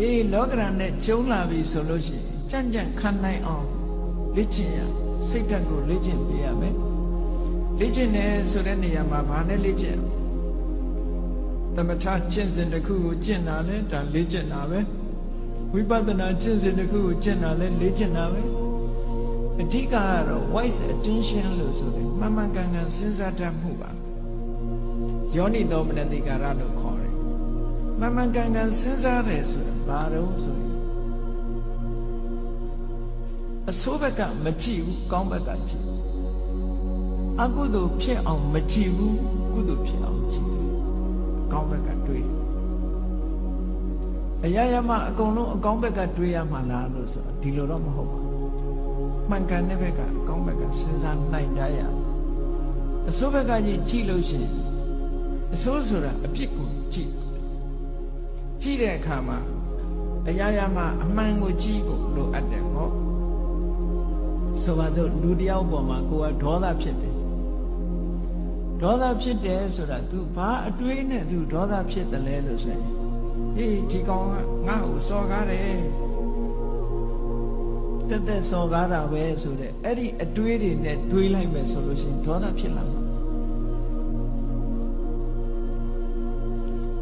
အေးလောကရန်နဲ့ကျုံလာပြီဆိုလို့ရှိရင်ကြံ့ကြံ့ခံနိုင်အောင်လေ့ကျင့်ရစိတ်ဓာတ်ကိုလေ့ကျင့်ပေးရမယ်လေ့ကျင့်တယ်ဆိုတဲ့နေရာမှာဘာနဲ့လေ့ကျင့်သမထကျင့်စဉ်တစ်ခုကိုကျင့်တာလဲဒါလေ့ကျင့်တာပဲဝိပဿနာကျင့်စဉ်တစ်ခုကိုကျင့်တာလဲလေ့ကျင့်တာပဲအဓိကကတော့ wise attention လို့ဆိုတယ်မှန်မှန်ကန်ကန်စဉ်းစားတတ်မှုပါယောနိသောမနတိကာရလို့ခေါ်တယ် မှန်မှန်ကန်ကန်စဉ်းစားတယ်ဆိုတာဘာတော့ဆိုရင်အဆိုးဘက်ကမကြည့်ဘူးကောင်းဘက်ကကြည့်အကုသိုလ်ဖြစ်အောင်မကြည့်ဘူးကုသိုလ်ဖြစ်အောင်ကြည့်ကောင်းဘက်ကတွေးအရာရာမှာအကုန်လုံးအကောင်းဘက်ကတွေးရမှာလားလို့ဆိုတော့ဒီလိုတော့မဟုတ်ပါဘူးမှန်ကန်တဲ့ဘက်ကအကောင်းဘက်ကစဉ်းစားနိုင်ကြရအဆိုးဘက်ကကြီးကြည့်လို့ရှိရင်အဆိုးဆိုတာအပြစ်ကိုကြည့် ကြည့်တဲ့အခါမှာအရာရာမှာအမှန်ကိုကြည့်ဖို့လိုအပ်တယ်ဟောဆိုပါစို့လူတယောက်ပေါ်မှာကိုကဒေါသဖြစ်တယ်ဒေါသဖြစ်တယ်ဆိုတာ तू ဘာအတွေးနဲ့ तू ဒေါသဖြစ်တယ်လဲလို့ဆိုရင်ဟေးဒီကောင်ကငါ့ကိုစော်ကားတယ်တက်တက်စော်ကားတာပဲဆိုတဲ့အဲ့ဒီအတွေးတွေနဲ့တွေးလိုက်မယ်ဆိုလို့ရှိရင်ဒေါသဖြစ်လာမှာ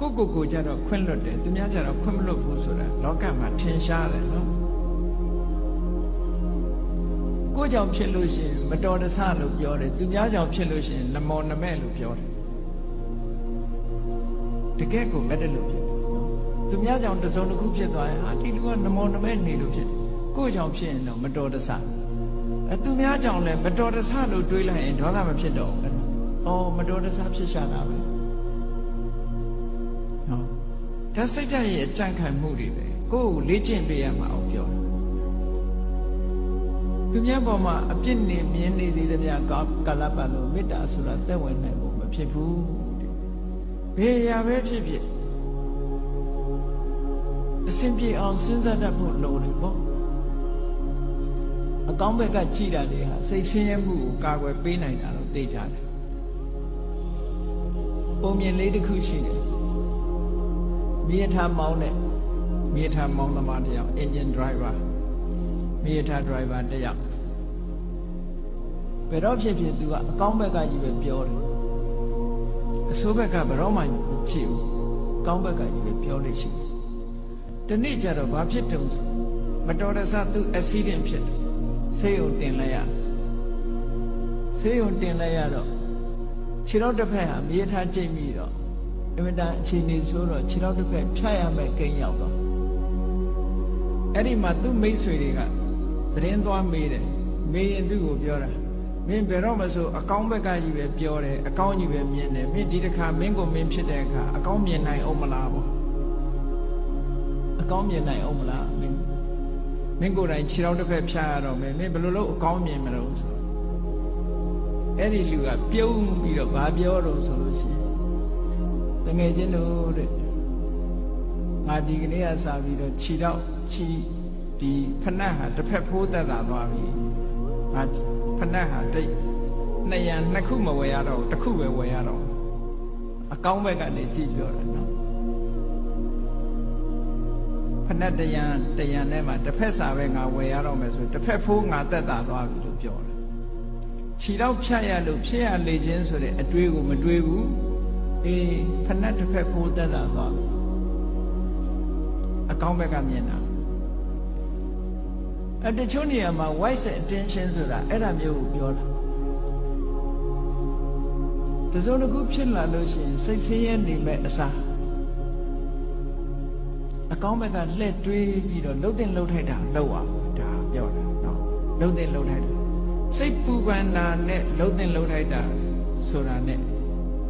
ကိုကိုကိုကြတော့ခွင့်လွတ်တယ်သူများကြတော့ခွင့်မလွတ်ဘူးဆိုတာလောကမှာထင်ရှားတယ်နော်ကိုကြောင့်ဖြစ်လို့ရှိရင်မတော်တဆလို့ပြောတယ်သူများကြောင့်ဖြစ်လို့ရှိရင်နမောနမဲ့လို့ပြောတယ်တကယ်ကိုမဲ့တယ်လို့ဖြစ်တယ်နော်သူများကြောင့်တစုံတစ်ခုဖြစ်သွားရင်ဟာဒီလူကနမောနမဲ့နေလို့ဖြစ်ကိုကြောင့်ဖြစ်ရင်တော့မတော်တဆအဲသူများကြောင့်လည်းမတော်တဆလို့တွေးလိုက်ရင်ဒေါသမဖြစ်တော့ဘူးအော်မတော်တဆဖြစ်ရှာတာပဲ ဒါစိတ်ဓာတ်ရဲ့အကြံခံမှုတွေပဲကိုယ့်ကိုလေ့ကျင့်ပေးရမှာအောင်ပြောတယ်သူများပေါ်မှာအပြစ်နေမြင်နေသေးတဲ့များကာလပတ်လို့မေတ္တာဆိုတာသက်ဝင်နိုင်ဖို့မဖြစ်ဘူးဘယ်ရာပဲဖြစ်ဖြစ်အစဉ်ပြေအောင်စဉ်းစားတတ်ဖို့လိုတယ်ပေါ့အကောင်းဘက်ကကြည်တာတွေဟာစိတ်ဆင်းရဲမှုကိုကာကွယ်ပေးနိုင်တာလို့သိကြတယ်ပုံမြင်လေးတစ်ခုရှိတယ် မြေထားမောင်းတဲ့မြေထားမောင်းသမားတစ်ယောက် engine driver မြေထား driver တစ်ယောက်ဘယ်တော့ဖြစ်ဖြစ်သူကအကောင်းဘက်ကကြီးပဲပြောတယ်အဆိုးဘက်ကဘယ်တော့မှမချစ်ဘူးကောင်းဘက်ကကြီးပဲပြောလို့ရှိတယ်ဒီနေ့ကျတော့ဘာဖြစ်တုံးမတော်တဆသူ accident ဖြစ်တယ်ဆေးရုံတင်လိုက်ရဆေးရုံတင်လိုက်ရတော့ခြေထောက်တစ်ဖက်ဟာမြေထားကျိတ်ပြီးတော့ အမြဲတမ်းအခြေအနေဆိုတော့ခြေထောက်တစ်ဖက်ဖြတ်ရမယ်ကိန်းရောက်တော့အဲ့ဒီမှာသူ့မိတ်ဆွေတွေကသတင်းသွားမေးတယ်မေးရင်သူ့ကိုပြောတာမင်းဘယ်တော့မှဆိုအကောင်းဘက်ကကြီးပဲပြောတယ်အကောင်းကြီးပဲမြင်တယ်မင်းဒီတစ်ခါမင်းကိုမင်းဖြစ်တဲ့အခါအကောင်းမြင်နိုင်အောင်မလားပေါ့အကောင်းမြင်နိုင်အောင်မလားမင်းမင်းကိုယ်တိုင်ခြေထောက်တစ်ဖက်ဖြတ်ရတော့မယ်မင်းဘယ်လိုလုပ်အကောင်းမြင်မလို့ဆိုအဲ့ဒီလူကပြုံးပြီးတော့ဘာပြောတော့ဆိုလို့ရှိရင် တငယ်ချင်းတို့တဲ့ငါဒီကနေ့ကစပြီးတော့ခြေထောက်ခြေဒီဖဏတ်ဟာတစ်ဖက်ဖိုးသက်သာသွားပြီငါဖဏတ်ဟာတိတ်နှစ်ရံနှစ်ခုမဝယ်ရတော့တစ်ခုပဲဝယ်ရတော့အကောင်းဘက်ကနေကြည့်ပြောတယ်နော်ဖဏတ်တရံတရံထဲမှာတစ်ဖက်စာပဲငါဝယ်ရတော့မယ်ဆိုတစ်ဖက်ဖိုးငါသက်သာသွားပြီလို့ပြောတယ်ခြေတော့ဖြတ်ရလို့ဖြစ်ရလေခြင်းဆိုတဲ့အတွေးကိုမတွေးဘူး အေးဖဏတ်တစ်ဖက်ဖိုးသက်သာသွားပြီအကောင်းဘက်ကမြင်တာအတချို့နေရာမှာ wise attention ဆိုတာအဲ့ဒါမျိုးကိုပြောတာတစုံတစ်ခုဖြစ်လာလို့ရှိရင်စိတ်ဆင်းရဲနေမဲ့အစားအကောင်းဘက်ကလှည့်တွေးပြီးတော့လှုပ်တင်လှုပ်ထိုက်တာလှုပ်အောင်ဒါပြောတာနော်လှုပ်တင်လှုပ်ထိုက်တာစိတ်ပူပန်တာနဲ့လှုပ်တင်လှုပ်ထိုက်တာဆိုတာနဲ့